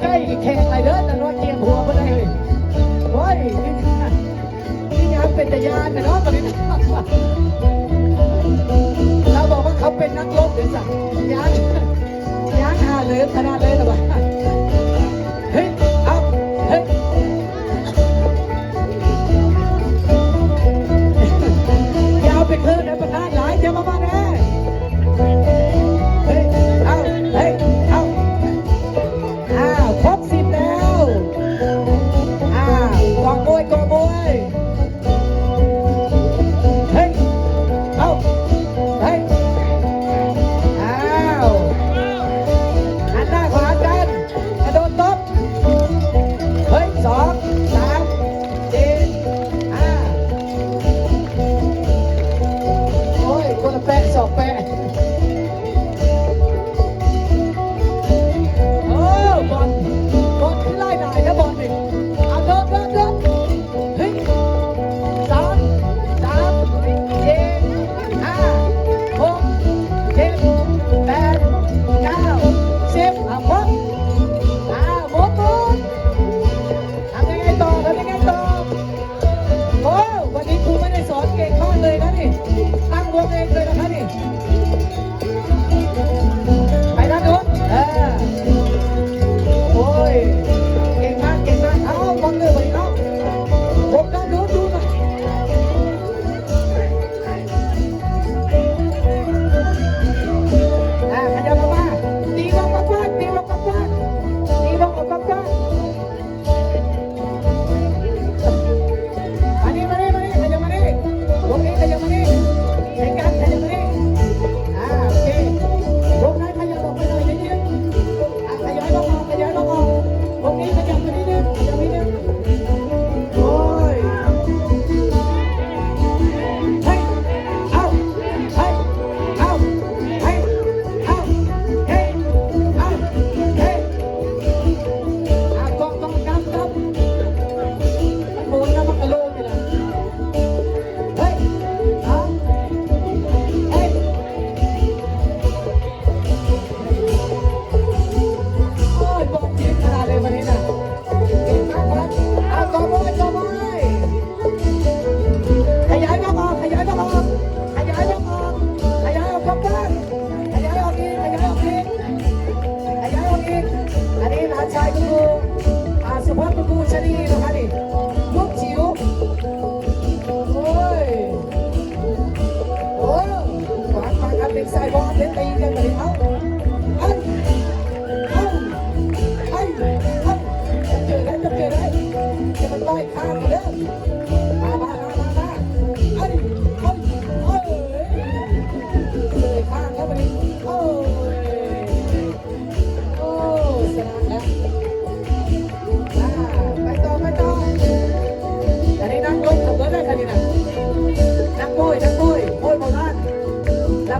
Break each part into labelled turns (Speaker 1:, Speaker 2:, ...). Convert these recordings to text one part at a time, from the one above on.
Speaker 1: ใกล้อีแข่งไรเด้อแต่น้อยเกียงหัวไปเลยเฮ้ยนี่นี่ยัเป็นตะยานแต่น้อยตอนนี้เราบอกว่าเขาเป็นนักรบเดี๋ยวสั่งยานยานหาเลยขนาดเลย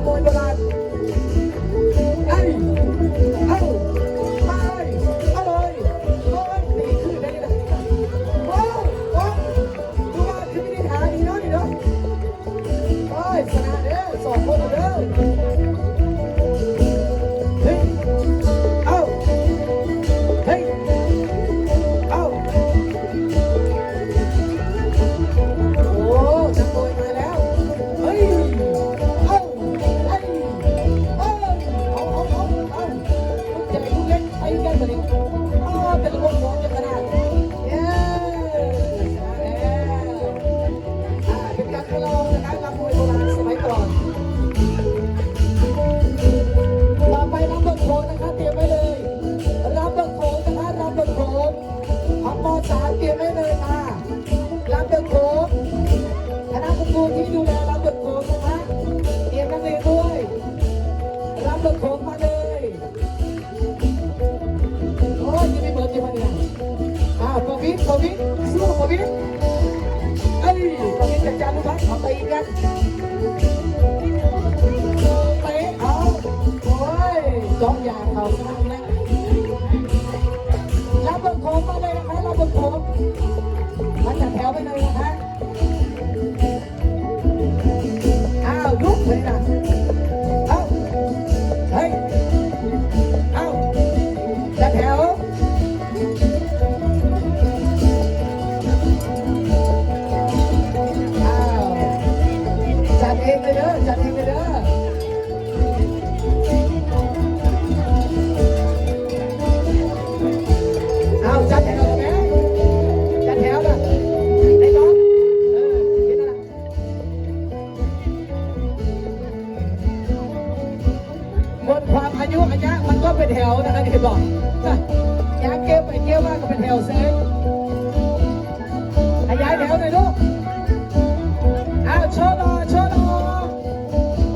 Speaker 1: Gracias. บวินบวินสู้บบินเอ้ยบบินจะกจานุบัฒน์เขาตีกันเตะเอาโอ้ยสองยางเขา บนความอายุอายุมันก็เป็นแถวนะครับที่บอกนะอยากเก็บไปเก็บว่าก็เป็นแถวเซ่ขยายแถวหน่อยลูกเอาโชว์หน่อยโชว์หน่อย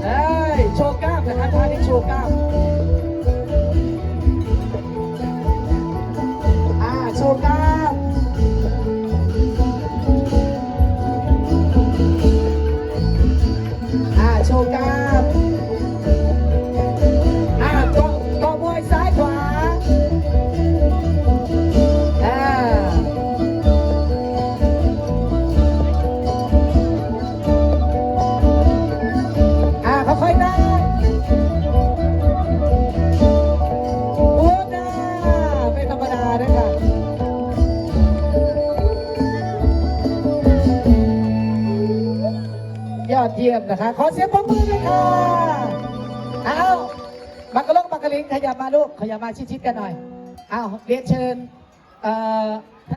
Speaker 1: เอ้ยโชว์กล้ามนะครับท่านี้โชว์กล้ามอ่าโชว์กล้ามอ่าโชว์กล้าม อดเยี่ยมนะคะ ขอเสียงปรบมือเลยค่ะเอาบักกะลงบักกะลิงขยับมาลูกขยับมาชิดๆกันหน่อยเอาเรียนเชิญเอ่อ